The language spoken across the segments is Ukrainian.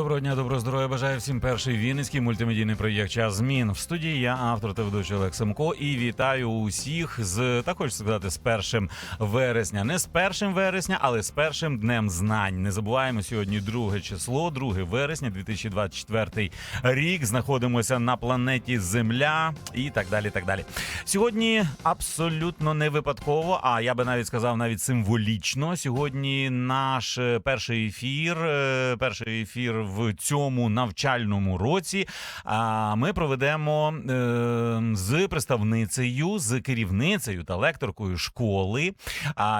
Доброго дня, доброго здоров'я. Бажаю всім перший вінницький мультимедійний проєкт Час змін. В студії я автор та ведучий Олег Семко і вітаю усіх з так хочу сказати з першим вересня. Не з першим вересня, але з першим днем знань. Не забуваємо сьогодні друге число, 2 вересня, 2024 рік. Знаходимося на планеті Земля і так далі. Так далі. Сьогодні абсолютно не випадково, а я би навіть сказав навіть символічно. Сьогодні наш е, перший ефір, е, перший ефір в цьому навчальному році. А ми проведемо е, з представницею, з керівницею та лекторкою школи,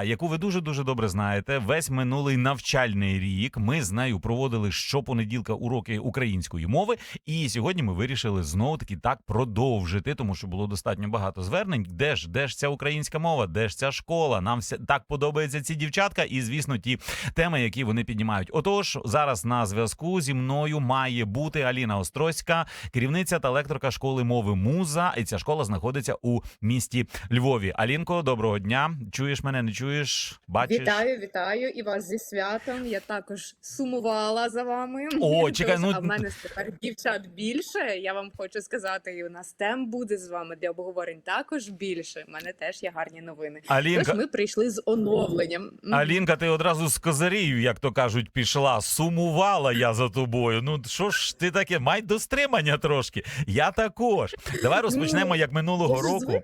яку ви дуже дуже добре знаєте. Весь минулий навчальний рік ми з нею проводили щопонеділка уроки української мови. І сьогодні ми вирішили знову таки так продовжити, тому що було достатньо багато звернень. Де ж де ж ця українська мова, де ж ця школа? Нам вся так подобаються ці дівчатка, і звісно, ті теми, які вони піднімають. Отож, зараз на зв'язку зі мною має бути Аліна Острозька, керівниця та лекторка школи мови Муза. І ця школа знаходиться у місті Львові. Алінко, доброго дня. Чуєш мене? Не чуєш? Бачиш? Вітаю, вітаю і вас зі святом. Я також сумувала за вами. О, чекай, ну- а в мене тепер дівчат більше. Я вам хочу сказати, і у нас тем буде з вами для обговорень також більше. У мене теж є гарні новини. Алінка, Тож ми прийшли з оновленням. Алінка, ти одразу з козирів, як то кажуть, пішла. Сумувала я за тобою. Ну що ж ти таке? Май до стримання трошки. Я також. Давай розпочнемо як минулого року.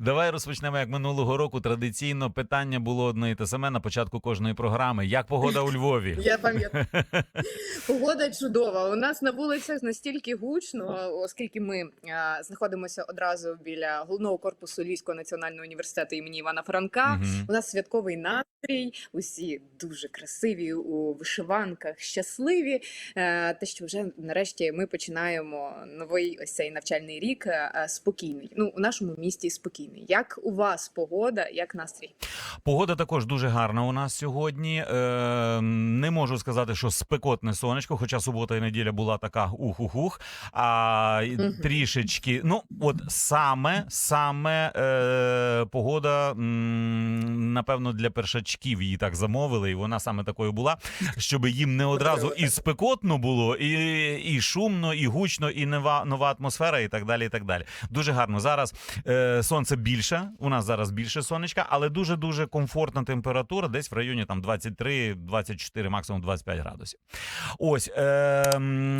Давай розпочнемо як минулого року. Традиційно питання було одне і те саме на початку кожної програми. Як погода у Львові? Я пам'ятаю. Погода чудова. У нас на вулицях настільки гучно, оскільки ми а, знаходимося одразу біля головного корпусу Львівського національного університету імені Івана Франка. Мгм. У нас святковий настрій, усі дуже красиві у вишиванках, щасливі. Е, Те, що вже нарешті ми починаємо новий ось цей навчальний рік е, е, спокійний. Ну у нашому місті спокійний. Як у вас погода, як настрій? Погода також дуже гарна у нас сьогодні. Е, не можу сказати, що спекотне сонечко, хоча субота і неділя була така ух-ух-ух. А Мгм. трішечки. Ну, от саме, саме е, погода, м, напевно, для першачків її так замовили, і вона саме такою була, щоб їм не одразу і спекотно було, і, і шумно, і гучно, і нова, нова атмосфера, і так далі. І так далі. Дуже гарно. Зараз е, сонце більше. У нас зараз більше сонечка, але дуже дуже комфортна температура, десь в районі там 23-24, максимум 25 градусів. Ось е,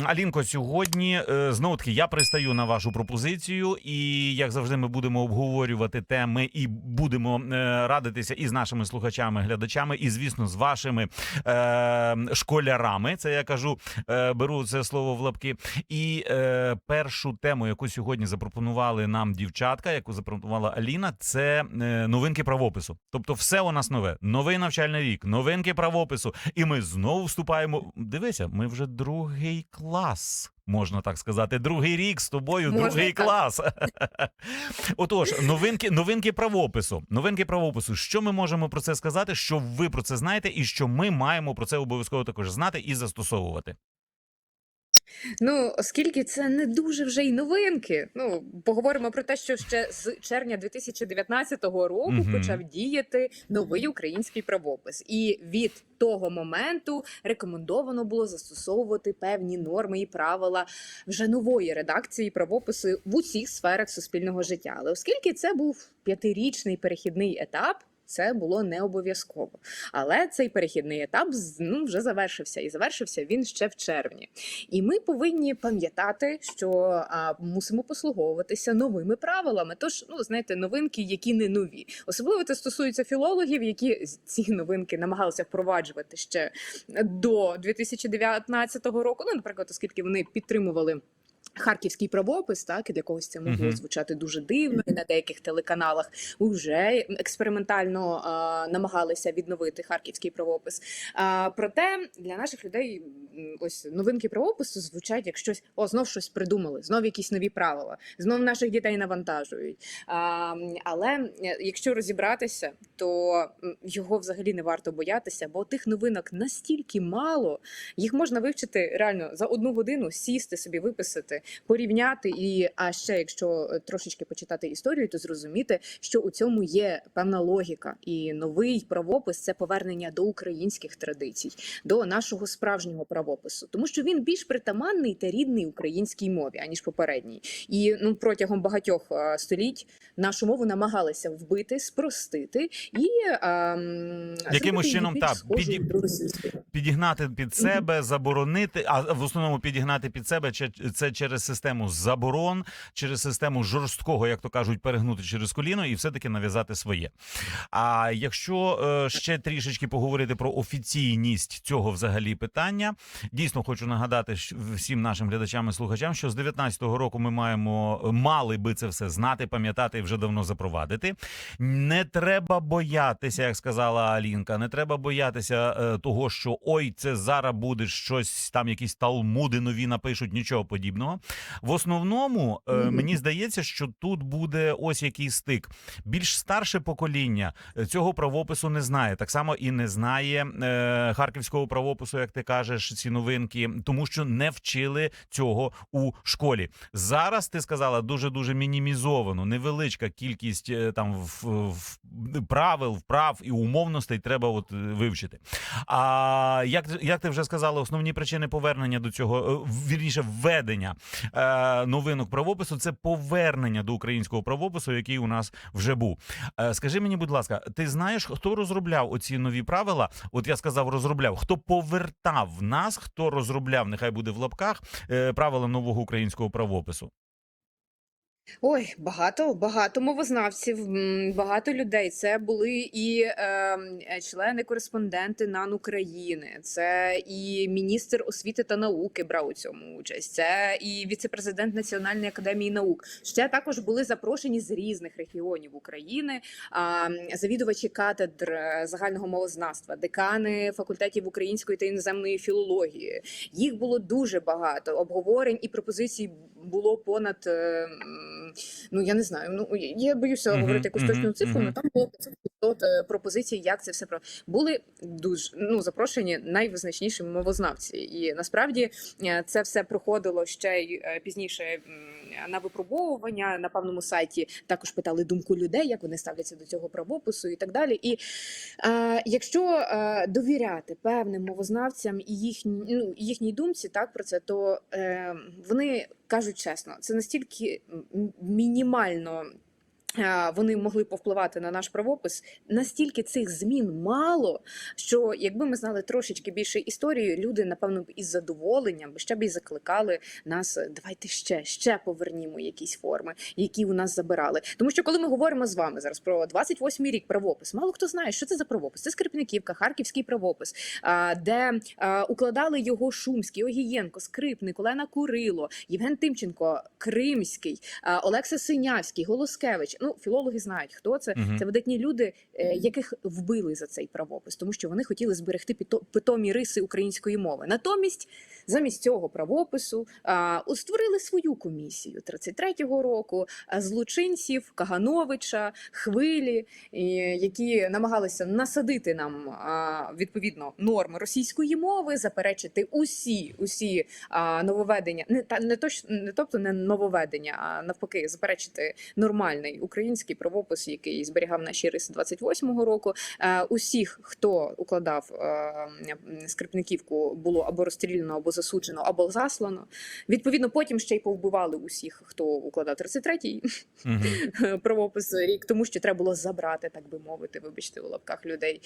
Алінко, сьогодні е, знову таки я пристаю на вашу пропозицію, і як завжди, ми будемо обговорювати теми і будемо е, радитися і з нашими слухачами, глядачами, і звісно, з вашими е, школярами. Це я кажу, е, беру це слово в лапки. І е, першу тему, яку сьогодні запропонували нам дівчатка, яку запропонувала Аліна, це е, новинки правопису. Тобто, все у нас нове. Новий навчальний рік, новинки правопису. І ми знову вступаємо. Дивися, ми вже другий клас. Можна так сказати, другий рік з тобою, Можна другий так. клас. Отож, новинки, новинки правопису. Новинки правопису. Що ми можемо про це сказати? Що ви про це знаєте, і що ми маємо про це обов'язково також знати і застосовувати. Ну, оскільки це не дуже вже й новинки. Ну, поговоримо про те, що ще з червня 2019 року Мгм. почав діяти новий український правопис, і від того моменту рекомендовано було застосовувати певні норми і правила вже нової редакції правопису в усіх сферах суспільного життя. Але оскільки це був п'ятирічний перехідний етап. Це було не обов'язково, але цей перехідний етап ну, вже завершився, і завершився він ще в червні. І ми повинні пам'ятати, що а, мусимо послуговуватися новими правилами. Тож, ну знаєте, новинки, які не нові. Особливо це стосується філологів, які ці новинки намагалися впроваджувати ще до 2019 року. Ну, наприклад, оскільки вони підтримували. Харківський правопис, так і для когось це могло Мгм. звучати дуже дивно. І на деяких телеканалах вже експериментально а, намагалися відновити харківський правопис. А, проте для наших людей ось новинки правопису звучать як щось: о, знов щось придумали, знов якісь нові правила, знов наших дітей навантажують. А, але е, якщо розібратися, то його взагалі не варто боятися, бо тих новинок настільки мало, їх можна вивчити реально за одну годину, сісти собі, виписати зрозуміти, порівняти. І а ще, якщо е, трошечки почитати історію, то зрозуміти, що у цьому є певна логіка, і новий правопис це повернення до українських традицій, до нашого справжнього правопису, тому що він більш притаманний та рідний українській мові аніж попередній. І ну протягом багатьох е, століть нашу мову намагалися вбити, спростити і ем, Якимось чином, так, піді- підігнати під себе, заборонити, а в основному підігнати під себе це через систему заборон, через систему жорсткого, як то кажуть, перегнути через коліно і все таки нав'язати своє. А якщо е, ще трішечки поговорити про офіційність цього взагалі питання, дійсно хочу нагадати всім нашим глядачам і слухачам, що з 19-го року ми маємо мали би це все знати, пам'ятати і вже давно запровадити. Не треба боятися, як сказала Алінка. Не треба боятися е, того, що ой, це зараз буде щось там, якісь талмуди нові напишуть, нічого подібного. В основному е, Мгм. мені здається, що тут буде ось який стик. Більш старше покоління е, цього правопису не знає. Так само і не знає е, харківського правопису, як ти кажеш, ці новинки, тому що не вчили цього у школі. Зараз ти сказала дуже дуже мінімізовано, невеличка кількість е, там в, в правил, вправ і умовностей треба от е, вивчити. А як як ти вже сказала, основні причини повернення до цього вірніше введення новинок правопису це повернення до українського правопису, який у нас вже був. Е, скажи мені, будь ласка, ти знаєш, хто розробляв оці нові правила? От я сказав, розробляв. Хто повертав нас, хто розробляв, нехай буде в лапках е, правила нового українського правопису? Ой, багато, багато мовознавців, багато людей. Це були і е, е, члени кореспонденти НАН України, це і міністр освіти та науки брав у цьому участь. Це і віцепрезидент Національної академії наук. Ще також були запрошені з різних регіонів України. А, завідувачі катедр е, загального мовознавства, декани факультетів української та іноземної філології. Їх було дуже багато. Обговорень і пропозицій було понад. е, Ну я не знаю. Ну я боюся говорити якусь точну цифру. але там було 500 е, пропозицій, як це все про були дуже ну запрошені найвизначніші мовознавці, і насправді е, це все проходило ще й е, пізніше на випробовування на певному сайті. Також питали думку людей, як вони ставляться до цього правопису і так далі. І е, якщо е, довіряти певним мовознавцям і їхній ну, їхній думці, так про це, то е, вони кажуть чесно, це настільки мінімально. Е, Вони могли повпливати на наш правопис. Настільки цих змін мало, що якби ми знали трошечки більше історії, люди напевно б із задоволенням ще б і закликали нас. Давайте ще ще повернімо якісь форми, які у нас забирали. Тому що коли ми говоримо з вами зараз про 28-й рік правопис, мало хто знає, що це за правопис. Це Скрипниківка, Харківський правопис, де укладали його Шумський, Огієнко, Скрипник, Олена Курило, Євген Тимченко, Кримський, Олекса Синявський, Голоскевич. Ну, філологи знають, хто це. Мгм. Це видатні люди, е, яких вбили за цей правопис, тому що вони хотіли зберегти питомі риси української мови. Натомість, замість цього правопису, а, створили свою комісію 33-го року злочинців Кагановича, хвилі, і, які намагалися насадити нам а, відповідно норми російської мови, заперечити усі усі а, нововведення, не та не точ, не тобто не нововведення, а навпаки, заперечити нормальний український правопис, який зберігав наші риси 28-го року. Е, усіх, хто укладав е, скрипниківку, було або розстріляно, або засуджено, або заслано. Відповідно, потім ще й повбивали усіх, хто укладав 33-й Мгм. правопис рік, тому що треба було забрати, так би мовити, вибачте, у лапках людей,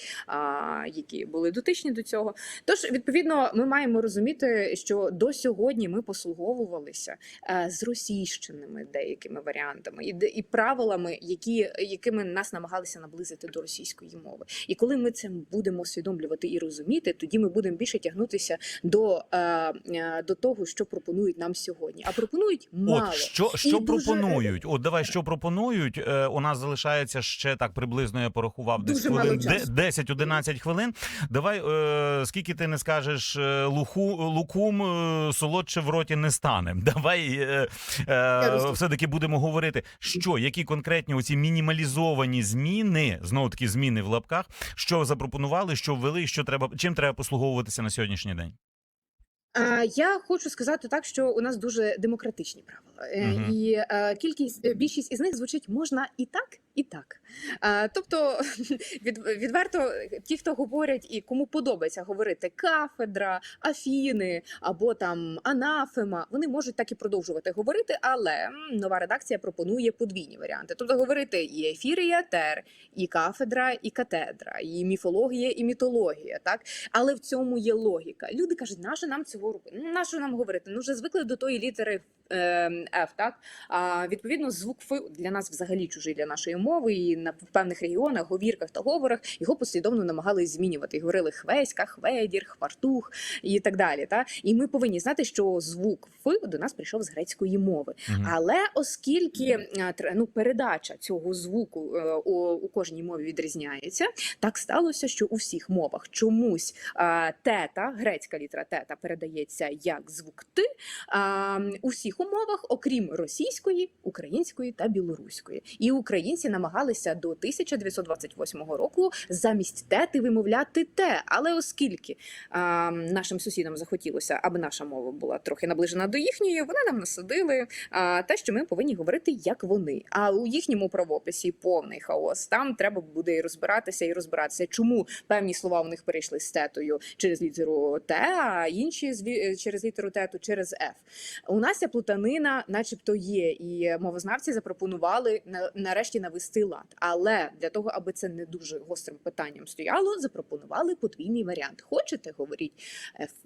які були дотичні до цього. Тож, відповідно, ми маємо розуміти, що до сьогодні ми послуговувалися е, з російщеними деякими варіантами і, і правилами, які, якими нас намагалися наблизити до російської мови. І коли ми це будемо усвідомлювати і розуміти, тоді ми будемо більше тягнутися до, е, е, до того, що пропонують нам сьогодні. А пропонують мало. От що, що І дуже- пропонують? От давай, що пропонують? Е, у нас залишається ще так приблизно. Я порахував десь Дуже мало хвилин 10-11 хвилин. Давай, е, скільки ти не скажеш, луху лукум е, солодше в роті не стане. Давай е, е, все таки будемо говорити, що які конкретні оці мінімалізовані зміни, знову таки зміни в лапках, що запропонували, що ввели, що треба чим треба послуговуватися на сьогоднішній день. Я хочу сказати так, що у нас дуже демократичні правила, угу. І е, кількість е, більшість із них звучить можна і так, і так. Тобто, від, відверто, ті, хто говорять і кому подобається говорити кафедра, афіни або там анафема, вони можуть так і продовжувати говорити, але нова редакція пропонує подвійні варіанти. Тобто говорити і ефір, і етер, і кафедра, і катедра, і міфологія, і мітологія. Так, але в цьому є логіка. Люди кажуть, нащо нам цього робити? Нащо нам говорити? Ну вже звикли до тої літери е, F, так? А відповідно, звук Ф для нас взагалі чужий для нашої мови, і на певних регіонах, говірках та говорах його послідовно намагались змінювати. І говорили хвеська, хведір, хвартух і так далі. Та? І ми повинні знати, що звук Ф до нас прийшов з грецької мови. Мгм. Але оскільки е, ну, передача цього звуку е, у, у кожній мові відрізняється, так сталося, що у всіх мовах чомусь тета, грецька літера тета передається як звук Т а, у всіх умовах, окрім російської, української та білоруської. І українці намагалися до 1928 року замість тети вимовляти те. Але оскільки а, нашим сусідам захотілося, аби наша мова була трохи наближена до їхньої, вони нам насадили а, те, що ми повинні говорити як вони. А у їхньому правописі повний хаос. Там треба буде і розбиратися і розбиратися, чому певні слова у них перейшли з тетою через літеру Т, а інші зві- через літеру тету через Ф. У нас ця плутанина, начебто, є, і мовознавці запропонували нарешті навести лад. Але для того, аби це не дуже гострим питанням стояло, запропонували подвійний варіант. Хочете говоріть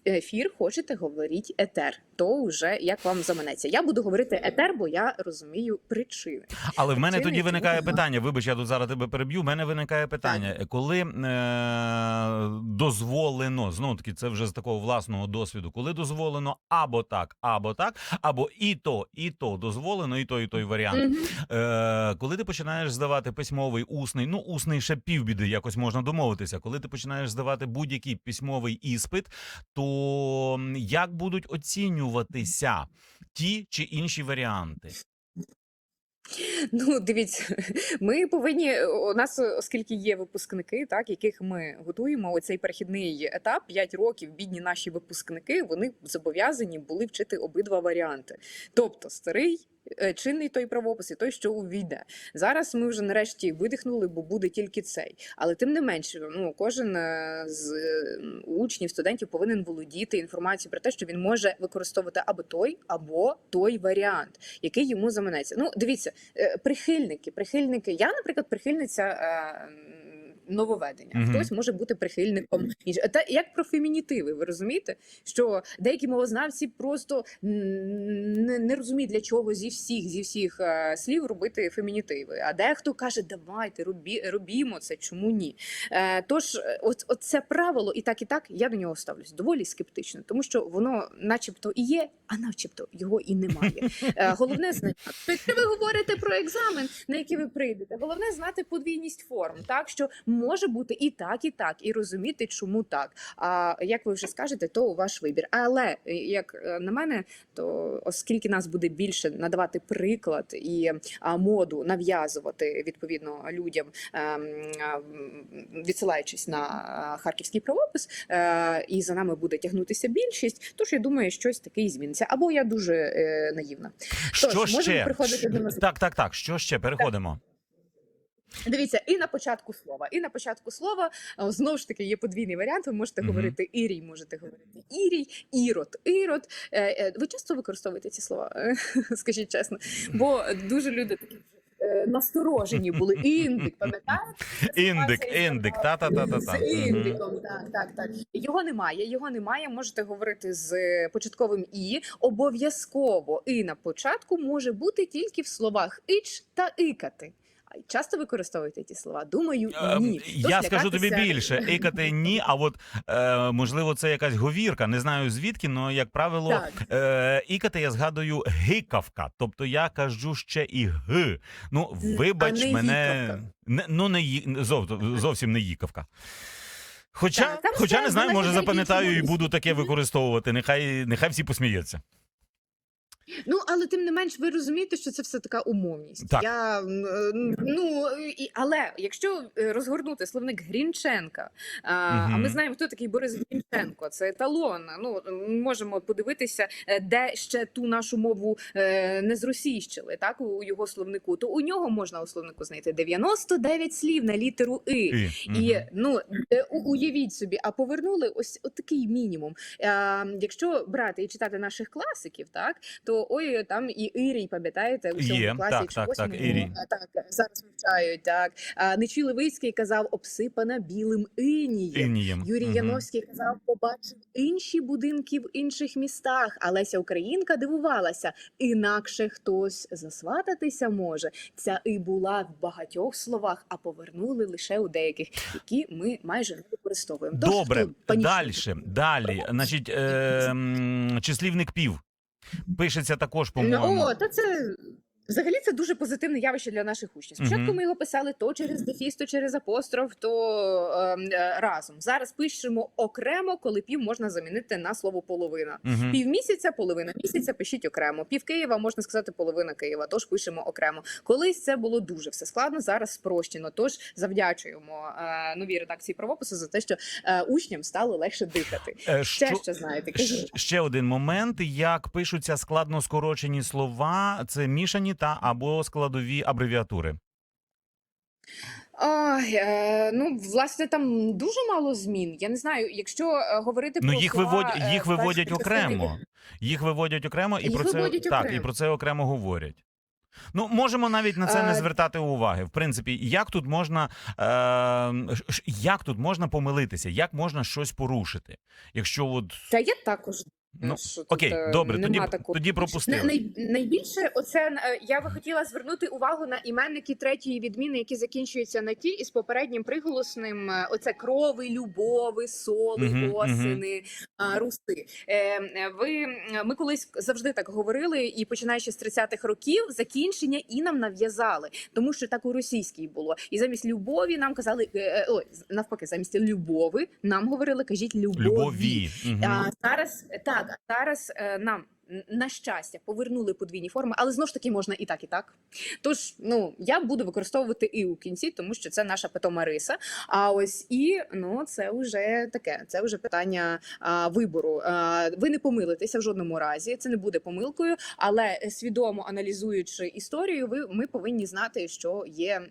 ефір, хочете говоріть етер. То вже як вам заманеться. Я буду говорити етер, бо я розумію причини. Але в мене Причини, тоді виникає питання. Вибач, я тут зараз тебе переб'ю. В мене виникає питання, коли е, дозволено знову таки, це вже з такого власного досвіду, коли дозволено або так, або так, або і то, і то дозволено, і той, і той варіант. Мгм. Е, коли ти починаєш здавати письмовий, усний, ну усний ще півбіди, якось можна домовитися. Коли ти починаєш здавати будь-який письмовий іспит, то як будуть оцінюватися ті чи інші варіанти? Ну, дивіться, ми повинні у нас, оскільки є випускники, так яких ми готуємо, оцей перехідний етап 5 років. Бідні наші випускники вони зобов'язані були вчити обидва варіанти, тобто старий. Е, Чинний той правопис і той, що увійде. Зараз ми вже нарешті видихнули, бо буде тільки цей. Але тим не менше, ну кожен е, з е, учнів, студентів повинен володіти інформацією про те, що він може використовувати або той, або той варіант, який йому заманеться. Ну, дивіться, прихильники, прихильники. Я, наприклад, прихильниця. Нововведення. Мгм. Хтось може бути прихильником. Та як про фемінітиви, ви розумієте? Що деякі мовознавці просто не, не розуміють, для чого зі всіх зі всіх е, слів робити фемінітиви. А дехто каже, давайте робі, робімо це, чому ні? Е, тож, е, от, от це правило, і так, і так, я до нього ставлюсь доволі скептично, тому що воно, начебто, і є, а начебто його і немає. Е, Головне знання. Ви говорите про екзамен, на який ви прийдете, головне знати подвійність форм, так що може бути і так, і так, і розуміти, чому так. А як ви вже скажете, то ваш вибір. Але е, як е, на мене, то оскільки нас буде більше надавати приклад і моду нав'язувати відповідно людям, ем, відсилаючись на харківський правопис, е, і за нами буде тягнутися більшість. Тож я думаю, щось таке і зміниться. Або я дуже е, наївна. Що Тож, можемо ще? переходити до нас- Так, так, так. Що ще? Переходимо. Дивіться, і на початку слова, і на початку слова е, знову ж таки є подвійний варіант. Ви можете Мгм. говорити ірій, можете говорити ірій, ірод, ірод. Е, е, Ви часто використовуєте ці слова? Скажіть чесно, бо дуже люди такі. Насторожені були індик, пам'ятаєте? Індик, індик, та-та-та-та-та. З індиком, так, так, так. Його немає. Його немає. Можете говорити з початковим і обов'язково. І на початку може бути тільки в словах ич та икати. Часто використовуєте ті слова? Думаю, Ем, ні. Тож Я скажу тобі більше, ікати ні, а от е, можливо це якась говірка. Не знаю звідки, але як правило, е, ікати я згадую гикавка. Тобто я кажу ще і г. Ну, вибач не мене. Не, ну не зов, зовсім не їкавка. Хоча, Так, хоча не знаю, може запам'ятаю і буду таке використовувати. Нехай, нехай всі посміються. Ну, але тим не менш, ви розумієте, що це все така умовність. Так. Я ну і але якщо е, розгорнути словник Грінченка, а, а ми знаємо, хто такий Борис Грінченко, це еталон. Ну можемо подивитися, е, де ще ту нашу мову е, не зросійщили, так у його словнику. То у нього можна у словнику знайти 99 слів на літеру и. І, І мгм. ну у- уявіть собі, а повернули ось такий мінімум. А, якщо брати і читати наших класиків, так то ой, там і Ірій, пам'ятаєте, у цьому Є, класі, так, якщо так, так, восьмому, Ірій. а, так зараз вивчають. Так а, Нечуй Левицький казав, обсипана білим інієм. Інієм. Юрій Мгм. Яновський казав, побачив інші будинки в інших містах. А Леся Українка дивувалася, інакше хтось засвататися може. Ця і була в багатьох словах, а повернули лише у деяких, які ми майже не використовуємо. Тож Добре, тут панічно. далі. Далі. Значить, е, м, числівник пів. Пишеться також, по-моєму. О, та це. Взагалі це дуже позитивне явище для наших учнів. Спочатку ми його писали то через дефіс, то через апостроф, то ем, е, разом. Зараз пишемо окремо, коли пів можна замінити на слово половина. Пів місяця, половина місяця пишіть окремо. Пів Києва можна сказати половина Києва. Тож пишемо окремо. Колись це було дуже все складно. Зараз спрощено. Тож завдячуємо е, новій редакції правопису за те, що е, учням стало легше дихати. Е, Ще що- що знаєте, кажіть. Ще один момент, як пишуться складно скорочені слова, це мішані та або складові абревіатури. Ой, е, ну власне там дуже мало змін. Я не знаю, якщо е, говорити Ну про їх виводять, е, їх виводять окремо. Їх виводять окремо і Їх про це виводять так, і окремо. про це окремо говорять. Ну, можемо навіть на це не звертати уваги. В принципі, як тут можна е, як тут можна помилитися, як можна щось порушити? Якщо от Та я також ну що окей, е, добре, тоді такого. тоді пропустили. най, найбільше оце е, я би хотіла звернути увагу на іменники третьої відміни, які закінчуються на ті із попереднім приголосним. е, Оце крови, любови, соли, Мгм, мгм. осени, а, руси. Е, е, Ви ми колись завжди так говорили, і починаючи з 30-х років, закінчення і нам нав'язали, тому що так у російській було. І замість любові нам казали ой, навпаки, замість любови нам говорили, кажіть любові. Любові. Мгм. А, зараз так, зараз е, нам на щастя повернули подвійні форми, але знову ж таки можна і так, і так. Тож, ну я буду використовувати і у кінці, тому що це наша питома риса. А ось і ну це вже таке. Це вже питання а, вибору. А, ви не помилитеся в жодному разі. Це не буде помилкою, але свідомо аналізуючи історію, ви ми повинні знати, що є м,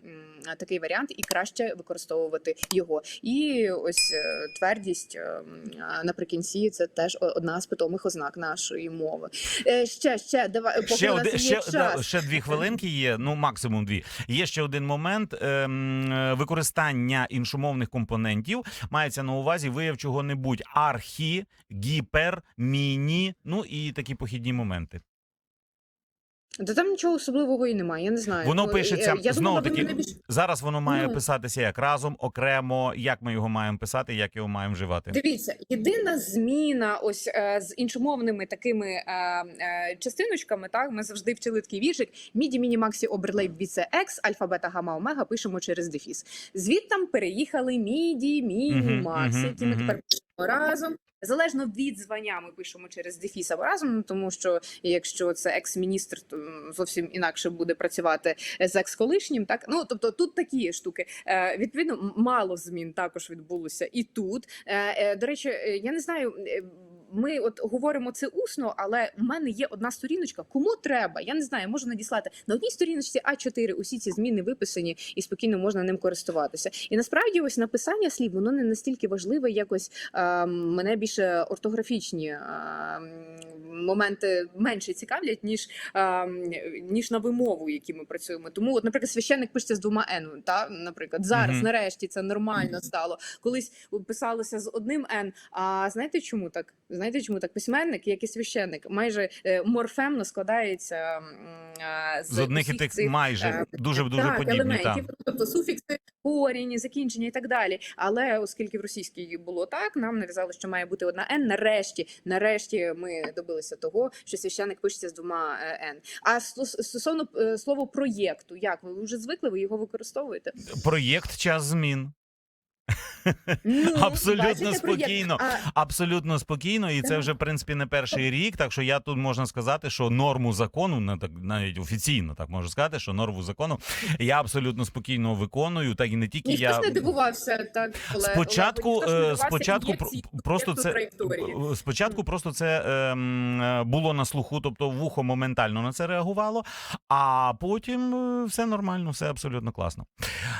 такий варіант, і краще використовувати його. І ось е, твердість е, а, наприкінці це теж одна з питомих ознак нашої мови. Е, Ще ще давай Ще, один, ще, час. да, ще дві хвилинки є, ну максимум дві. Є ще один момент ем, е, використання іншомовних компонентів. Мається на увазі вияв чого-небудь архі, гіпер, міні, ну і такі похідні моменти. Та там нічого особливого і немає. Я не знаю. Воно Ну, пишеться, я знову думала, таки, більш- Зараз воно має Ну. писатися як разом, окремо, як ми його маємо писати, як його маємо вживати. Дивіться, єдина зміна, ось е, з іншомовними такими е, е, частиночками. Так, ми завжди вчили такий віршик. Міді, міні, максі, оберлей, біце, екс, альфа, бета, гамма, омега. Пишемо через дефіс. Звідтам переїхали міді, міні, максі, які ми тепер пишемо разом. Залежно від звання, ми пишемо через дефіс або разом, тому що якщо це екс-міністр, то зовсім інакше буде працювати з екс-колишнім. Так ну тобто тут такі штуки. Е, відповідно, мало змін також відбулося і тут. Е, е, до речі, е, я не знаю. Ми от говоримо це усно, але в мене є одна сторіночка. Кому треба? Я не знаю, можу надіслати на одній сторіночці А4 усі ці зміни виписані, і спокійно можна ним користуватися. І насправді, ось написання слів воно не настільки важливе, якось е, мене більше ортографічні е, моменти менше цікавлять, ніж, е, ніж на вимову, які ми працюємо. Тому, от, наприклад, священник пишеться з двома Н, та наприклад, зараз Мгм. нарешті це нормально стало. Колись писалося з одним Н. А знаєте чому так? Знаєте, чому так? Письменник, як і священник, майже е, морфемно складається з, З одних і тих цих, майже е, дуже дуже так, подібні. елементів, Та. тобто суфікси, корінь, закінчення і так далі. Але оскільки в російській було так, нам нав'язали, що має бути одна Н. Нарешті, нарешті ми добилися того, що священник пишеться з двома е, Н. А стос- стосовно слова проєкту, як ви вже звикли, ви його використовуєте? Проєкт час змін. Ну, Абсолютно бачите, спокійно. А, Абсолютно спокійно, і це вже в принципі не перший рік. Так що я тут можна сказати, що норму закону, не так навіть офіційно так можу сказати, що норму закону я абсолютно спокійно виконую. Так і не тільки ніхто я не дивувався так. Спочатку, ніхто е, спочатку ін'єкції просто це траєкторії. е, спочатку просто це е, було на слуху, тобто вухо моментально на це реагувало, а потім е, все нормально, все абсолютно класно.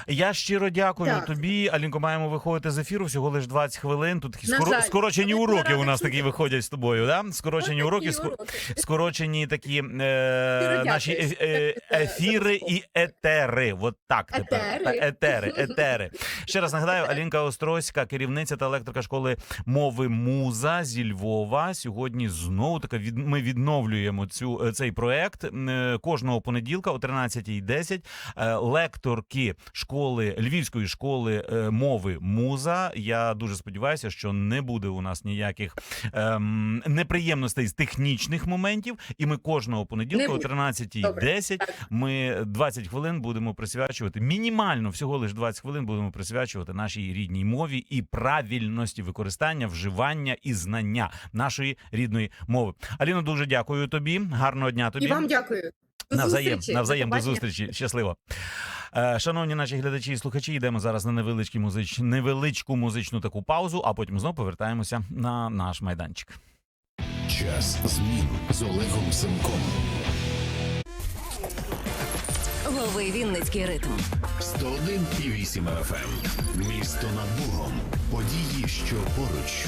Я щиро дякую Так. тобі. Алінко, маємо виходити з ефіру всього лише 20 хвилин. Тут такі На скоро, жаль, скорочені але уроки у нас такі виходять з тобою. Да? Скорочені Ось уроки, такі ско- уроки. скорочені такі е, наші е- е- ефіри і етери. От так тепер. Етери? Так, етери, етери. Ще раз нагадаю, Алінка Острозька, керівниця та електрика школи мови Муза зі Львова. Сьогодні знову таки від ми відновлюємо цю е, цей проект Е, кожного понеділка о 13.10. Е, Лекторки школи Львівської школи е, мови Муза. Я дуже сподіваюся, що не буде у нас ніяких ем, неприємностей з технічних моментів. І ми кожного понеділка Не о буде. 13.10 ми 20 хвилин будемо присвячувати мінімально всього лише 20 хвилин будемо присвячувати нашій рідній мові і правильності використання, вживання і знання нашої рідної мови. Аліно, дуже дякую тобі. Гарного дня тобі. І вам дякую. До Навзаєм, навзаєм до зустрічі. Щасливо. Шановні наші глядачі і слухачі, йдемо зараз на невеличкий музич... невеличку музичну таку паузу, а потім знову повертаємося на наш майданчик. Час змін з Олегом Семком. Лови Вінницький ритм. 101,8 FM. Місто над Богом. Події, що поруч.